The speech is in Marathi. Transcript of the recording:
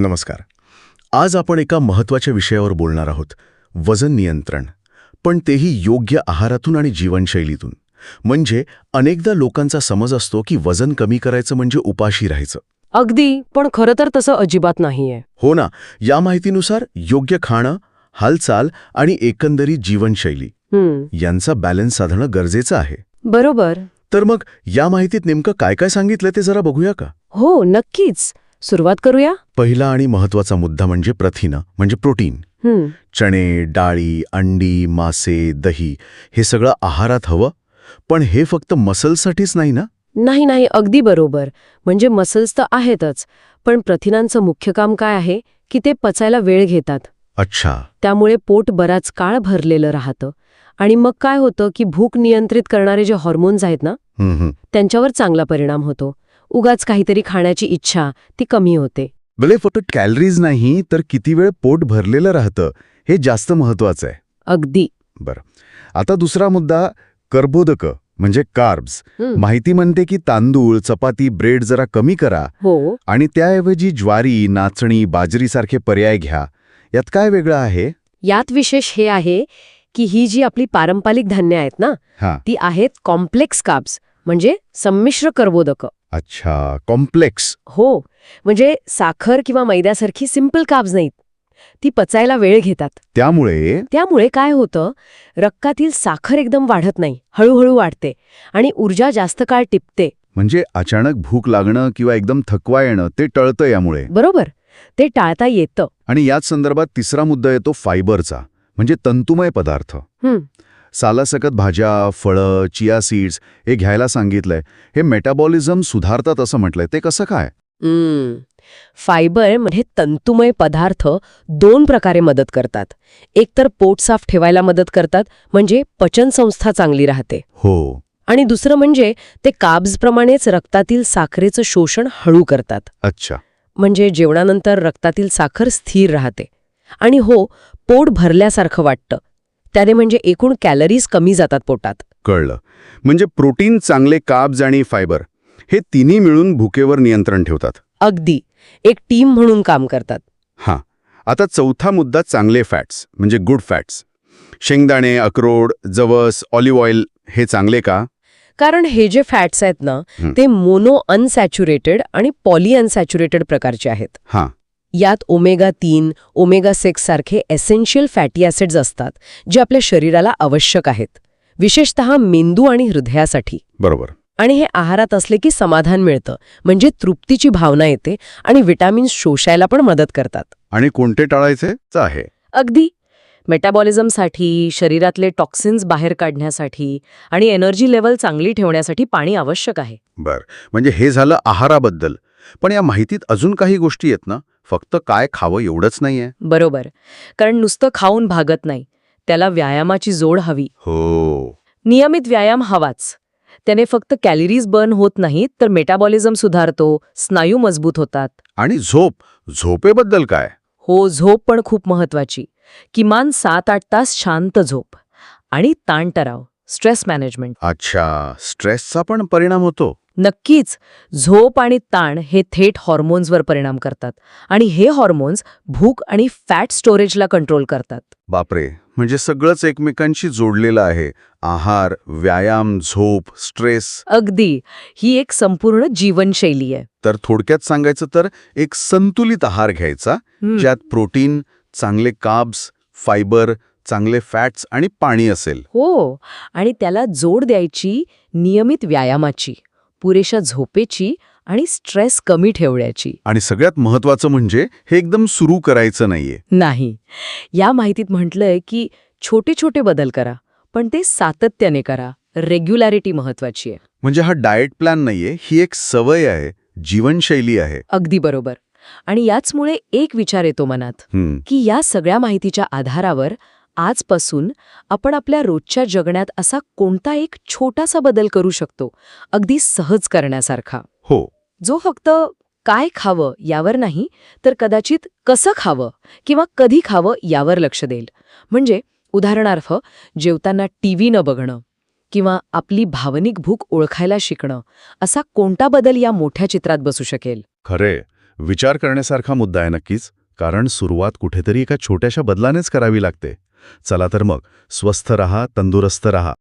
नमस्कार. आज आपण एका महत्त्वाच्या विषयावर बोलणार आहोत वजन नियंत्रण. पण तेही योग्य आहारातून आणि जीवनशैलीतून. म्हणजे अनेकदा लोकांचा समज असतो की वजन कमी करायचं म्हणजे उपाशी राहायचं. अगदी पण खरं तर तसं अजिबात नाहीये. हो ना या माहितीनुसार योग्य खाणं हालचाल आणि एकंदरीत जीवनशैली यांचा बॅलन्स साधणं गरजेचं आहे. बरोबर. तर मग या माहितीत नेमकं काय काय सांगितलं ते जरा बघूया का? हो नक्कीच. सुरुवात करूया? पहिला आणि महत्त्वाचा मुद्दा म्हणजे प्रथिनं म्हणजे प्रोटीन. चणे डाळी अंडी मासे दही हे सगळं आहारात हवं. पण हे फक्त मसलसाठीच नाही ना? नाही नाही अगदी बरोबर. म्हणजे मसल्स तर आहेतच. पण प्रथिनांचं मुख्य काम काय आहे? की ते पचायला वेळ घेतात. अच्छा. त्यामुळे पोट बराच काळ भरलेलं राहतं. आणि मग काय होतं की भूक नियंत्रित करणारे जे हॉर्मोन्स आहेत ना. त्यांच्यावर चांगला परिणाम होतो. उगाच काहीतरी खाण्याची इच्छा ती कमी होते. भले फक्त कॅलरीज नाही तर किती वेळ पोट भरलेलं राहतं हे जास्त महत्वाचं आहे. अगदी. बरं. आता दुसरा मुद्दा कर्बोदक म्हणजे कार्ब्स. माहिती म्हणते की तांदूळ चपाती ब्रेड जरा कमी करा. हो. आणि त्याऐवजी ज्वारी नाचणी बाजरीसारखे पर्याय घ्या. यात काय वेगळं आहे? यात विशेष हे आहे की ही जी आपली पारंपरिक धान्य आहेत ना ती आहेत कॉम्प्लेक्स काब्स म्हणजे संमिश्र कर्बोदक. अच्छा कॉम्प्लेक्स हो म्हणजे साखर किंवा मैद्यासारखी सिंपल काब्स नाहीत. ती पचायला वेळ घेतात. त्यामुळे? त्यामुळे काय होतं रक्तातील साखर एकदम वाढत नाही हळूहळू वाढते आणि ऊर्जा जास्त काळ टिपते. म्हणजे अचानक भूक लागणं किंवा एकदम थकवा येणं ते टळतं यामुळे? बरोबर ते टाळता येतं. आणि याच संदर्भात तिसरा मुद्दा येतो फायबरचा म्हणजे तंतुमय पदार्थ. हं, सालासकट भाज्या फळं चिया सीड्स हे घ्यायला सांगितलंय. हे मेटाबॉलिझम सुधारतात असं म्हटलंय. ते कसं काय. फायबर म्हणजे तंतुमय पदार्थ दोन प्रकारे मदत करतात. एक तर पोट साफ ठेवायला मदत करतात म्हणजे पचनसंस्था चांगली राहते. हो. आणि दुसरं म्हणजे ते काब्सप्रमाणेच रक्तातील साखरेचं शोषण हळू करतात. अच्छा. म्हणजे जेवणानंतर रक्तातील साखर स्थिर राहते. आणि हो पोट भरल्यासारखं वाटतं. त्याने म्हणजे एकूण कॅलरीज कमी जातात पोटात. कळलं. म्हणजे प्रोटीन चांगले काब्ज आणि फायबर हे तिन्ही मिळून भुकेवर नियंत्रण ठेवतात. अगदी. एक टीम म्हणून काम करतात. हां. आता चौथा मुद्दा चांगले फॅट्स म्हणजे गुड फॅट्स शेंगदाणे अक्रोड जवस ऑलिव्ह ऑइल हे चांगले का? कारण हे जे फॅट्स आहेत ना. ते मोनो अनसॅच्युरेटेड आणि पॉली अनसॅच्युरेटेड प्रकारचे आहेत. हां. यात ओमेगा तीन ओमेगा सिक्स सारखे एसेन्शियल फॅटी ॲसिड्स असतात जे आपल्या शरीराला आवश्यक आहेत. विशेषतः मेंदू आणि हृदयासाठी. बरोबर. आणि हे आहारात असले की समाधान मिळतं म्हणजे तृप्तीची भावना येते आणि शोषायला पण मदत करतात. आणि कोणते टाळायचे? च आहे. अगदी. मेटाबॉलिझमसाठी शरीरातले टॉक्सिन्स बाहेर काढण्यासाठी आणि एनर्जी लेवल चांगली ठेवण्यासाठी पाणी आवश्यक आहे. बर. म्हणजे हे झालं आहाराबद्दल. पण या माहितीत अजून काही गोष्टी आहेत ना? फक्त काय खावं एवढंच नाहीये. बरोबर. कारण नुसतं खाऊन भागत नाही. त्याला व्यायामाची जोड हवी. हो. नियमित व्यायाम हवाच. त्याने फक्त कॅलरीज बर्न होत नाहीत तर मेटाबॉलिझम सुधारतो स्नायू मजबूत होतात. आणि झोप? झोपेबद्दल काय? हो झोप पण खूप महत्वाची किमान सात आठ तास शांत झोप. आणि ताणतराव स्ट्रेस मॅनेजमेंट. अच्छा स्ट्रेसचा पण परिणाम होतो. नक्कीच झोप आणि ताण हे थेट हॉर्मोन्सवर परिणाम करतात आणि हे हॉर्मोन्स भूक आणि फॅट स्टोरेजला कंट्रोल करतात. बापरे म्हणजे सगळंच एकमेकांशी जोडलेलं आहे. आहार व्यायाम झोप स्ट्रेस अगदी ही एक संपूर्ण जीवनशैली आहे. तर थोडक्यात सांगायचं तर एक संतुलित आहार घ्यायचा ज्यात प्रोटीन चांगले काब्स फायबर चांगले फॅट्स आणि पाणी असेल. हो आणि त्याला जोड द्यायची नियमित व्यायामाची. पुरेशा झोपेची आणि स्ट्रेस कमी ठेवण्याची. आणि सगळ्यात महत्वाचं म्हणजे हे एकदम सुरू करायचं नाहीये. नाही. या माहितीत म्हटलंय की छोटे छोटे बदल करा पण ते सातत्याने करा. रेग्युलॅरिटी महत्वाची आहे. म्हणजे हा डाएट प्लॅन नाहीये ही एक सवय आहे जीवनशैली आहे. अगदी बरोबर. आणि याचमुळे एक विचार येतो मनात की या सगळ्या माहितीच्या आधारावर आजपासून आपण आपल्या रोजच्या जगण्यात असा कोणता एक छोटासा बदल करू शकतो अगदी सहज करण्यासारखा? हो. जो फक्त काय खावं यावर नाही तर कदाचित कसं खावं किंवा कधी खावं यावर लक्ष देईल. म्हणजे उदाहरणार्थ जेवताना टीव्ही न बघणं किंवा आपली भावनिक भूक ओळखायला शिकणं असा कोणता बदल या मोठ्या चित्रात बसू शकेल? खरे. विचार करण्यासारखा मुद्दा आहे नक्कीच कारण सुरुवात कुठेतरी एका छोट्याशा बदलानेच करावी लागते. चला तर मग स्वस्थ रहा तंदुरुस्त रहा.